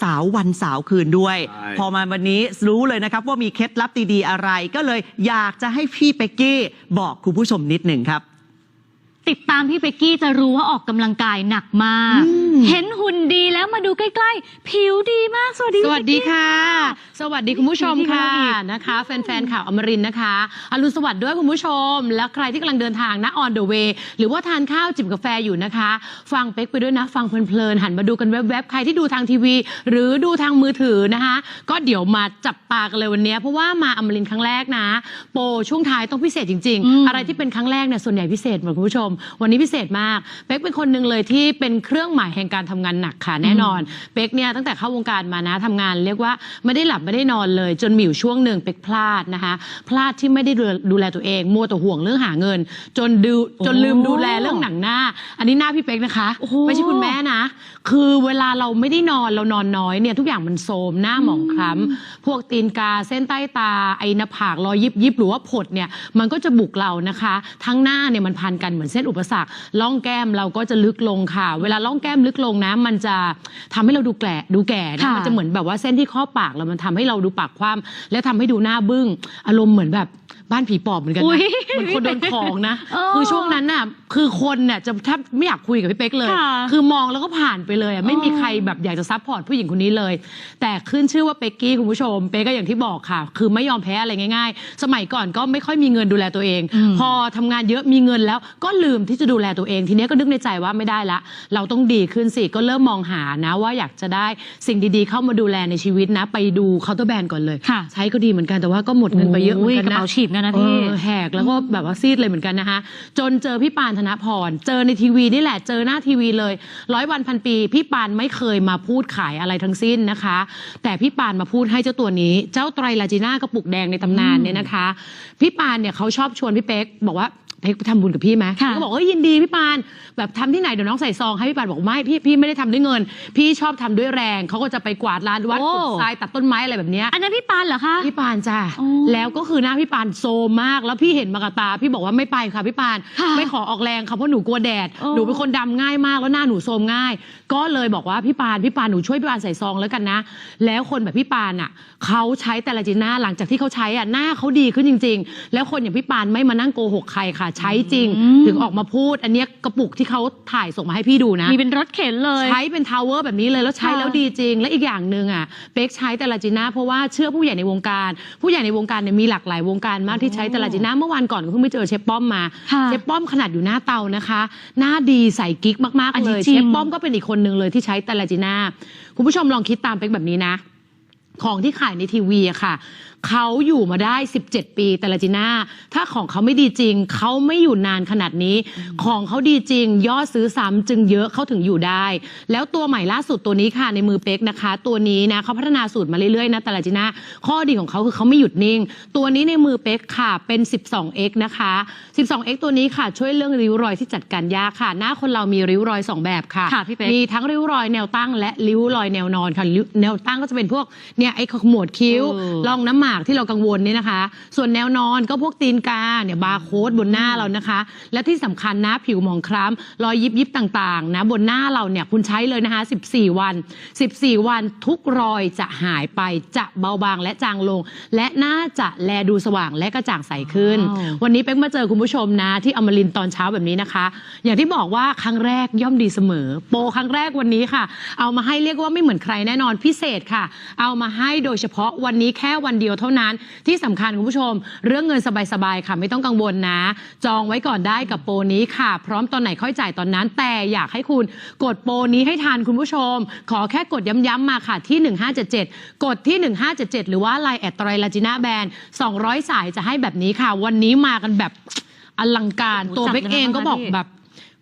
สาววันสาวคืนด้วย ใช่ พอมาวันนี้รู้เลยนะครับว่ามีเคล็ดลับดีๆอะไร ก็เลยอยากจะให้พี่เป็กกี้บอกคุณผู้ชมนิดหนึ่งครับ ติดตามพี่เป๊กกี้จะรู้ว่าออกกำลังกายหนักมาก อืม เห็นหุ่นดีแล้วมาดูใกล้ๆ ผิวดีมากสวัสดีสวัสดีค่ะ สวัสดีคุณผู้ชมค่ะสวัสดีค่ะนะคะ แฟนๆข่าวอมรินทร์นะคะอรุณสวัสดิ์ด้วยคุณผู้ชม และใครที่กำลังเดินทางนะ on the way หรือว่าทานข้าวจิบกาแฟอยู่นะคะ ฟังเป๊กไปด้วยนะ ฟังเพลินๆหันมาดูกันแวบๆ ใครที่ดูทางทีวี หรือดูทางมือถือนะคะ ก็เดี๋ยวมาจับตากันเลยวันนี้ เพราะว่ามาอมรินทร์ครั้งแรกนะ โปรช่วงท้ายต้องพิเศษจริงอืมๆอะไรที่เป็นครั้งแรกเนี่ยส่วนใหญ่พิเศษหมดคุณผู้ชมวันนี้พิเศษมากเป๊กเป็นคนหนึ่งเลยที่เป็นเครื่องหมายแห่งการทำงานหนักค่ะแน่นอนเป๊กเนี่ยตั้งแต่เข้าวงการมานะทำงาน เรียกว่าไม่ได้หลับไม่ได้นอนเลย จนมีอยู่ช่วงหนึ่งเป๊กพลาดนะคะ พลาดที่ไม่ได้ดูดูแลตัวเองมัวแต่ห่วงเรื่องหาเงิน จนดูจนลืมดูแลเรื่องหนังหน้า อันนี้หน้าพี่เป๊กนะคะ โอ้โห ไม่ใช่คุณแม่นะ คือเวลาเราไม่ได้นอนเรานอนน้อยเนี่ยทุกอย่างมันโทรมหน้าหมองคล้ำพวกตีนกาเส้นใต้ตาไอหน้าผากรอยยิบยิบหรือว่าผดเนี่ยมันก็จะบุกเรานะคะ ทั้งหน้าเนี่ยมันพันกันเหมือนเส้นอุปสรรคล่องแก้มเราก็จะลึกลงค่ะ เวลาล่องแก้มลึกลงนะ มันจะทำให้เราดูแก่ดูแก่นะค่ะมันจะเหมือนแบบว่าเส้นที่ข้อปากเรามันทำให้เราดูปากคว่ำและทำให้ดูหน้าบึ้งอารมณ์เหมือนแบบ บ้านผีปอบเหมือนกันอุ๊นะยเหมือนคนโดนของนะเออคือช่วงนั้นน่ะ คือคนเนี่ยจะแทบไม่อยากคุยกับพี่เป๊กเลยค่ะคือมองแล้วก็ผ่านไปเลยอะไม่มีอ๋อใครแบบอยากจะซัพพอร์ตผู้หญิงคนนี้เลย แต่ขึ้นชื่อว่าเป๊กกี้คุณผู้ชม เป๊กก็อย่างที่บอกค่ะ คือไม่ยอมแพ้อะไรง่าย ๆ สมัยก่อนก็ไม่ค่อยมีเงินดูแลตัวเองอืมพอทำงานเยอะมีเงินแล้วก็ลืมที่จะดูแลตัวเอง ทีเนี้ยก็นึกในใจว่าไม่ได้ละ เราต้องดีขึ้นสิก็เริ่มมองหานะว่าอยากจะได้สิ่งดีๆ เข้ามาดูแลในชีวิตนะ ไปดูเคาน์เตอร์แบรนด์ก่อนเลยค่ะใช้ก็ดีเหมือนกันแต่ว่าก็หมดเงินไปเยอะเหมือนกันกระนะเป๋าฉีกันนะพี่แหกแล้วก็แบบว่าซีดเลยเหมือนกันนะคะ จนเจอพี่ปานธนพร เจอในทีวีนี่แหละเจอหน้าทีวีเลย ร้อยวันพันปี พี่ปานไม่เคยมาพูดขายอะไรทั้งสิ้นนะคะ แต่พี่ปานมาพูดให้เจ้าตัวนี้ เจ้าไตรลาจีน่ากระปุกแดงในตำนานเนี่ยนะคะ พี่ปานเนี่ยเขาชอบชวนพี่เป๊กบอกว่า เป๊กไปทำบุญกับพี่ไหมค่ะก็บอกว่ายินดีพี่ปานแบบทำที่ไหนเดี๋ยวน้องใส่ซองให้พี่ปานบอกไม่พี่พี่ไม่ได้ทำด้วยเงิน พี่ชอบทำด้วยแรงเขาก็จะไปกวาดลานวัดโอ้ขุดทรายตัดต้นไม้อะไรแบบเนี้ยอันนั้นพี่ปานเหรอคะพี่ปานจ้ะอ๋อแล้วก็คือหน้าพี่ปานโซมมากแล้วพี่เห็นมากับตา พี่บอกว่าไม่ไปค่ะพี่ปานค่ะไม่ขอออกแรงค่ะเพราะหนูกลัวแดดโอ้หนูเป็นคนดำง่ายมากแล้วหน้าหนูโซมง่าย ก็เลยบอกว่าพี่ปานพี่ปานหนูช่วยพี่ปานใส่ซองแล้วกันนะ แล้วคนแบบพี่ปานอะเขาใช้แต่ละจีน่าหลังจากที่เขาใช้อะหน้าเขาดีขึ้นจริง ๆ แล้วคนอย่างพี่ปานไม่มานั่งโกหกใครค่ะใช้จริงอืมถึงออกมาพูด อันเนี้ยกระปุกที่เขาถ่ายส่งมาให้พี่ดูนะ มีเป็นรถเข็นเลย ใช้เป็นทาวเวอร์แบบนี้เลยแล้วใช้ค่ะแล้วดีจริง และอีกอย่างหนึ่งอะเป๊กใช้แต่ลาจิน่าเพราะว่าเชื่อผู้ใหญ่ในวงการ ผู้ใหญ่ในวงการเนี่ยมีหลากหลายวงการมากที่ใช้แต่ลาจิน่าเมื่อวานก่อนก็เพิ่งไปเจอเชฟป้อมมาค่ะเชฟป้อมขนาดอยู่หน้าเตานะคะ หน้าดีใส่กิ๊กมากอันๆนี้เลยจริงเชฟป้อมก็เป็นอีกคนหนึ่งเลยที่ใช้แต่ลาจิน่าคุณผู้ชมลองคิดตามเป๊กแบบนี้นะ ของที่ขายในทีวีอะค่ะ เขาอยู่มาได้ 17 ปีแต่ละจีน่าถ้าของเขาไม่ดีจริง เขาไม่อยู่นานขนาดนี้ ของเขาดีจริง ยอดซื้อซ้ำจึงเยอะเขาถึงอยู่ได้ แล้วตัวใหม่ล่าสุดตัวนี้ค่ะในมือเป๊กนะคะ ตัวนี้นะเขาพัฒนาสูตรมาเรื่อยๆนะแต่ละจีน่าข้อดีของเขาคือเขาไม่หยุดนิ่ง ตัวนี้ในมือเป๊กค่ะเป็น 12x นะคะ 12x ตัวนี้ค่ะช่วยเรื่องริ้วรอยที่จัดการยากค่ะ หน้าคนเรามีริ้วรอยสองแบบค่ะค่ะพี่เป๊ก มีทั้งริ้วรอยแนวตั้งและริ้วรอยแนวนอนค่ะริ้วแนวตั้งก็จะเป็นพวกเนี่ยไอ้ขมวดคิ้วเออร่องน้ำหมากที่เรากังวลเนี่ยนะคะ ส่วนแนวนอนก็พวกตีนกาเนี่ยบาร์โค้ดบนหน้าเรานะคะ และที่สำคัญนะผิวหมองคล้ำรอยยิบยิบต่างๆ นะบนหน้าเราเนี่ยคุณใช้เลยนะคะ 14 วัน 14 วันทุกรอยจะหายไปจะเบาบางและจางลง และน่าจะแลดูสว่างและกระจ่างใสขึ้นว้าววันนี้เป๊กมาเจอคุณผู้ชมนะ ที่อมรินทร์ตอนเช้าแบบนี้นะคะ อย่างที่บอกว่าครั้งแรกย่อมดีเสมอ โปรครั้งแรกวันนี้ค่ะ เอามาให้เรียกว่าไม่เหมือนใครแน่นอนพิเศษค่ะ เอามาให้โดยเฉพาะวันนี้แค่วันเดียวเท่านั้น ที่สำคัญคุณผู้ชม เรื่องเงินสบายๆค่ะไม่ต้องกังวลนะ จองไว้ก่อนได้กับโปรนี้ค่ะ พร้อมตอนไหนค่อยจ่ายตอนนั้น แต่อยากให้คุณกดโปรนี้ให้ทันคุณผู้ชม ขอแค่กดย้ำๆมาค่ะที่ 1577 กดที่ 1577 หรือว่าไลน์แอดไตรลาจิน่าแบน200 สายจะให้แบบนี้ค่ะ วันนี้มากันแบบอลังการโอ้โหตัวจัดเป๊กเลยนะเองก็คะบอกพี่แบบ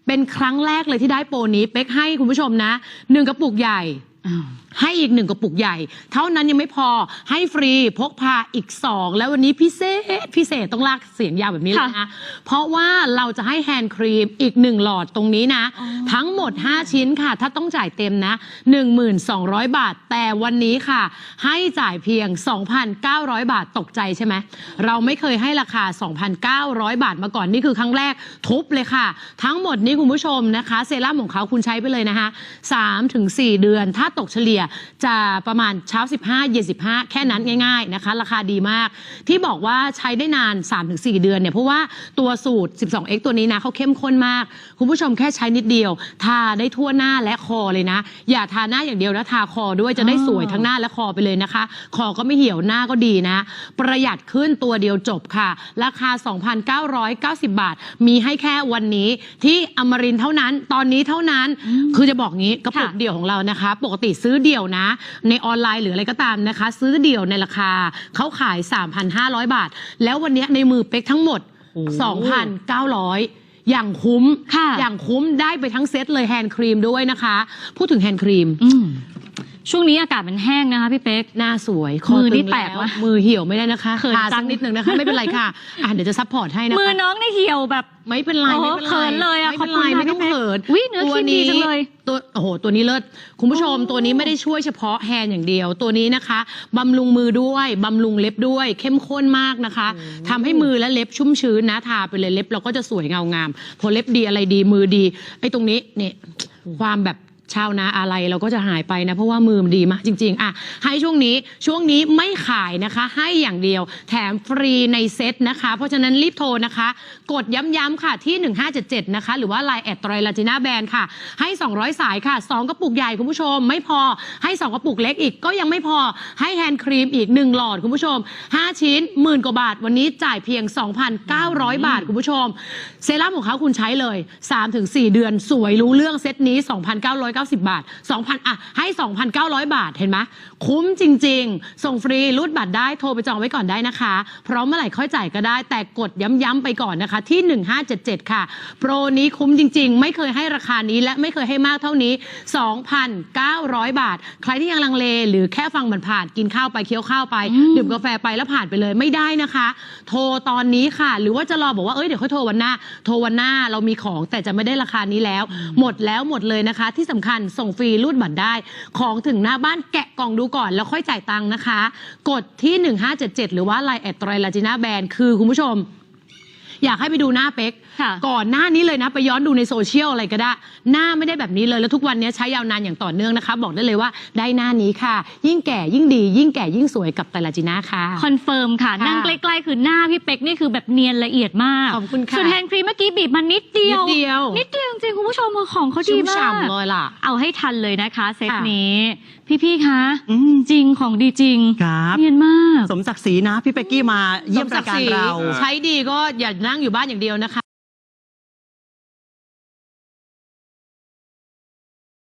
เป็นครั้งแรกเลยที่ได้โปรนี้เป๊กให้คุณผู้ชมนะหนึ่งกระปุกใหญ่อ้าว ให้อีกหนึ่งกระปุกใหญ่ เท่านั้นยังไม่พอให้ฟรีพกพาอีก 2 แล้ววันนี้พิเศษพิเศษต้องลากเสียงยาวแบบนี้เลยนะ เพราะว่าเราจะให้แฮนด์ครีมอีก 1 หลอดตรงนี้นะอ๋อทั้งหมด 5 ชิ้นค่ะ ถ้าต้องจ่ายเต็มนะ 1200 บาท แต่วันนี้ค่ะ ให้จ่ายเพียง 2,900 บาทตกใจใช่ไหม เราไม่เคยให้ราคา 2,900 บาทมาก่อนนี่คือครั้งแรกทุบเลยค่ะ ทั้งหมดนี้คุณผู้ชมนะคะ เซรั่มของเขาคุณใช้ไปเลยนะคะ3-4 เดือนถ้าตกเฉลี่ยจะประมาณเช้า 15 เย็น 15 แค่นั้นง่าย ๆนะคะ ราคาดีมาก ที่บอกว่าใช้ได้นาน 3-4 เดือนเนี่ยเพราะว่าตัวสูตร 12x ตัวนี้นะเขาเข้มข้นมาก คุณผู้ชมแค่ใช้นิดเดียว ทาได้ทั่วหน้าและคอเลยนะ อย่าทาหน้าอย่างเดียวนะทาคอด้วยจะได้สวยทั้งหน้าและคอไปเลยนะคะ คอก็ไม่เหี่ยวหน้าก็ดีนะ ประหยัดขึ้นตัวเดียวจบค่ะ ราคา 2,990 บาท มีให้แค่วันนี้ที่อมรินทร์เท่านั้น ตอนนี้เท่านั้น คือจะบอกงี้กระปุกค่ะเดี่ยวของเรานะคะปกติซื้อเดี่ยวนะ ในออนไลน์หรืออะไรก็ตามนะคะ ซื้อเดี่ยวในราคาเขาขาย 3,500 บาท แล้ววันนี้ในมือเป๊กทั้งหมดโอ้2,900 อย่างคุ้ม ค่ะ อย่างคุ้มได้ไปทั้งเซตเลยแฮนด์ครีมด้วยนะคะ พูดถึงแฮนด์ครีม อืม ช่วงนี้อากาศมันแห้งนะคะพี่เป๊ก หน้าสวยมือนี่ตึงแตกล้ววะมือเหี่ยวไม่ได้นะคะเขินทาจัสัง กนิดหนึ่งนะคะ ไม่เป็นไรค่ะอะเดี๋ยวจะซัพพอร์ตให้นะคะมือน้องเนี่ยเหี่ยวแบบ ไม่เป็นไรโอ้โหไม่เป็นไรเขินเลยอะไม่เป็นไรขอบคุณค่ะไม่ต้องพี่เป๊กเขินอุ๊ยเนื้อครีมดีจังเลยตัวโอ้โหตัวนี้เลิศคุณผู้ชมโอ้ตัวนี้ไม่ได้ช่วยเฉพาะแฮนด์อย่างเดียว ตัวนี้นะคะบำรุงมือด้วยบำรุงเล็บด้วย เข้มข้นมากนะคะทำให้มือและเล็บชุ่มชื้นนะทาไปเลยเล็บเราก็จะสวยเงางามพอเล็บดีอะไรดีมือดีไอ้ตรงนี้เนี่ยความแบบ ชาวนาอะไรเราก็จะหายไปนะ เพราะว่ามือมันดีมากจริง ๆ อะ ให้ช่วงนี้ช่วงนี้ไม่ขายนะคะ ให้อย่างเดียวแถมฟรีในเซ็ตนะคะ เพราะฉะนั้นรีบโทรนะคะ กดย้ำๆค่ะที่ 1577 นะคะ หรือว่า Line แอดไตรลาจิน่าแบนค่ะ ให้ 200 สายค่ะ 2 กระปุกใหญ่คุณผู้ชม ไม่พอให้ 2 กระปุกเล็กอีกก็ยังไม่พอให้แฮนด์ครีมอีก 1 หลอดคุณผู้ชม 5 ชิ้นหมื่นกว่าบาท วันนี้จ่ายเพียง 2,900 บาทคุณผู้ชม เซรั่มของเขาคุณใช้เลย 3-4 เดือนสวยรู้เรื่องเซตนี้2,990 บาท 2,000อะให้ 2,900 บาทเห็นไหมคุ้มจริง ๆ ส่งฟรีรูดบัตรได้โทรไปจองไว้ก่อนได้นะคะ พร้อมเมื่อไหร่ค่อยจ่ายก็ได้ แต่กดย้ำๆไปก่อนนะคะ ที่ 1577 ค่ะ โปรนี้คุ้มจริง ๆ ไม่เคยให้ราคานี้และไม่เคยให้มากเท่านี้ 2,900 บาท ใครที่ยังลังเลหรือแค่ฟังมันผ่านกินข้าวไปเคี้ยวข้าวไปอืมดื่มกาแฟไปแล้วผ่านไปเลยไม่ได้นะคะ โทรตอนนี้ค่ะ หรือว่าจะรอบอกว่าเอ้ยเดี๋ยวค่อยโทรวันหน้า โทรวันหน้าเรามีของแต่จะไม่ได้ราคานี้แล้ว หมดแล้วหมดเลยนะคะที่สำคัญส่งฟรีรูดบัตรได้ ของถึงหน้าบ้านแกะกล่องดูก่อนแล้วค่อยจ่ายตังค์นะคะ กดที่ 1577 หรือว่าไลน์แอดไตรลาจิน่าแบรนด์คือคุณผู้ชม อยากให้ไปดูหน้าเป๊กค่ะก่อนหน้านี้เลยนะ ไปย้อนดูในโซเชียลอะไรก็ได้ หน้าไม่ได้แบบนี้เลยแล้วทุกวันนี้ใช้ยาวนานอย่างต่อเนื่องนะคะ บอกได้เลยว่าได้หน้านี้ค่ะ ยิ่งแก่ยิ่งดี ยิ่งแก่ยิ่งสวยกับไตรลาจิน่าค่ะ คอนเฟิร์มค่ะ ค่ะนั่งใกล้ๆ คือหน้าพี่เป๊กนี่คือแบบเนียนละเอียดมากขอบคุณค่ะส่วนแฮนด์ครีมเมื่อกี้บีบมันนิดเดียว นิดเดียว นิดเดียวจริงๆคุณผู้ชมของเขาดีชุ่มมาก ฉ่ำเลยล่ะ เอาให้ทันเลยนะคะเซตค่ะ นี้ พี่ๆ คะอืม จริงของดีจริง ครับ เนียนมาก สมศักดิ์ศรีนะ พี่เป๊กกี้มาเยี่ยมรายการเราใช้ดีก็อย่านั่งอยู่บ้านอย่างเดียวนะคะ